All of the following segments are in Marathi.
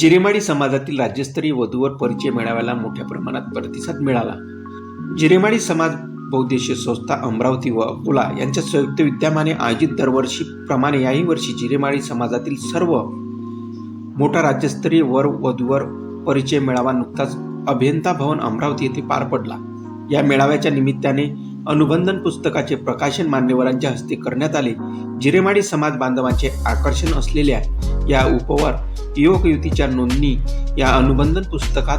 जिरेमाडी समाजातील राज्यस्तरीय वधूवर परिचय मेळाव्याला मोठ्या प्रमाणात प्रतिसाद मिळाला. जिरेमाडी समाज बहुद्देशीय संस्था अमरावती व अकोला यांच्या संयुक्त विद्यमाने आयोजित दरवर्षीप्रमाणे याही वर्षी जिरेमाळी समाजातील सर्व मोठा राज्यस्तरीय वर वधूवर परिचय मेळावा नुकताच अभियंता भवन अमरावती येथे पार पडला. या मेळाव्याच्या निमित्ताने अनुबंधन पुस्तकाचे प्रकाशन मान्यवरांच्या हस्ते करण्यात आले. जिरेमाडी समाज बांधवांचे आकर्षण असलेल्या या उपवर युवक युतीच्या नोंदणी या अनुबंधन पुस्तकात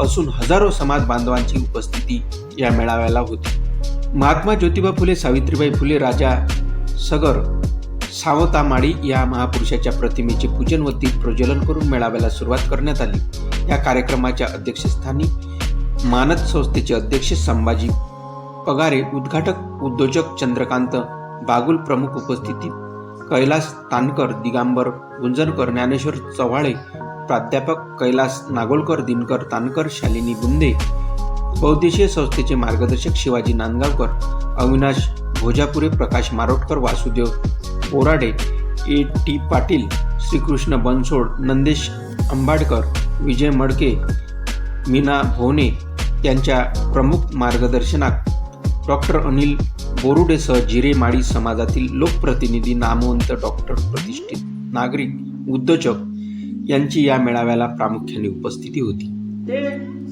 असून हजारो समाज बांधवांची उपस्थिती या मेळाव्याला होती. महात्मा ज्योतिबा फुले सावित्रीबाई फुले राजा सगर सावतामाळी या महापुरुषाच्या प्रतिमेचे पूजन व दीप प्रज्वलन करून मेळाव्याला सुरुवात करण्यात आली. या कार्यक्रमाच्या अध्यक्षस्थानी मानद संस्थेचे अध्यक्ष संभाजी पगारे उद्घाटक उद्योजक चंद्रकांत बागुल प्रमुख उपस्थितीत कैलास तानकर दिगांबर गुंजनकर ज्ञानेश्वर चव्हाळे प्राध्यापक कैलास नागोलकर दिनकर तानकर शालिनी बुंदे बहुद्देशीय संस्थेचे मार्गदर्शक शिवाजी नांदगावकर अविनाश भोजापुरे प्रकाश मारोटकर वासुदेव बोराडे ए टी पाटील श्रीकृष्ण बनसोड नंदेश अंबाडकर विजय मडके मीना भोने यांच्या प्रमुख मार्गदर्शनात डॉक्टर अनिल बोरुडेसह जिरेमाळी समाजातील लोकप्रतिनिधी नामवंत डॉक्टर प्रतिष्ठित नागरिक उद्योजक यांची या मेळाव्याला प्रामुख्याने उपस्थिती होती. ते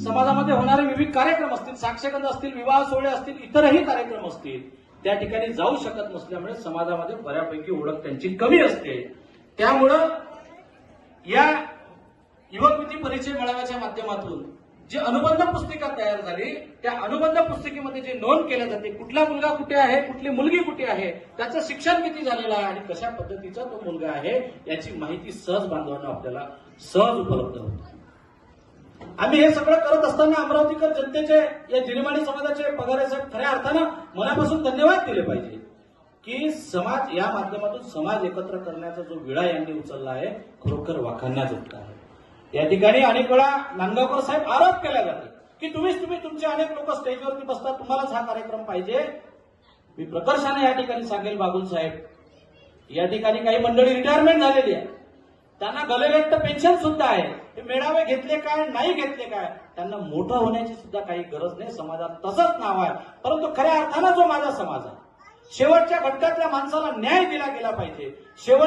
समाजामध्ये होणारे विविध कार्यक्रम असतील साक्षगंध असतील विवाह सोहळे असतील इतरही कार्यक्रम असतील त्या ठिकाणी जाऊ शकत नसल्यामुळे समाजामध्ये बऱ्यापैकी ओळख त्यांची कमी असते. त्यामुळं या युवक परिचय मेळाव्याच्या माध्यमातून जे अनुबंध पुस्तिका तयार त्या अनुबंध पुस्तिकेमध्ये जे नोंद केल्या जाते कुठला मुलगा कुठे आहे कुठली मुलगी कुठे आहे त्याचं शिक्षण किती झालेलं आहे आणि कशा पद्धतीचा तो मुलगा आहे याची माहिती सहज बांधवांना आपल्याला सहज उपलब्ध होते. आम्ही हे सगळं करत असताना अमरावतीकर जनतेचे या जिनेमाणी समाजाचे पगारे साहेब खऱ्या अर्थानं मनापासून धन्यवाद दिले पाहिजे की समाज या माध्यमातून समाज एकत्र करण्याचा जो विळा यांनी उचलला आहे खरोखर वाखाण्याजोगता आहे. या ठिकाणी अनेक वेळा नांदगावकर साहेब आरोप केला जातो. की तुम्हीच तुम्ही तुमचे अनेक लोक स्टेजवरती बसतात. तुम्हालाच हा कार्यक्रम पाहिजे. मी प्रकर्षाने या ठिकाणी सांगेल बागुल साहेब. या ठिकाणी काही मंडळी रिटायरमेंट झालेली आहे. त्यांना गलव्यक्त पेन्शन सुद्धा आहे. ते मेळावे घेतले काय नाही घेतले काय त्यांना मोठं होण्याची सुद्धा काही गरज नाही. समाजात तसंच नाव आहे. परंतु खऱ्या अर्थानं जो माझा समाज आहे शेवटच्या घटकातल्या माणसाला न्याय दिला गेला पाहिजे. शेवट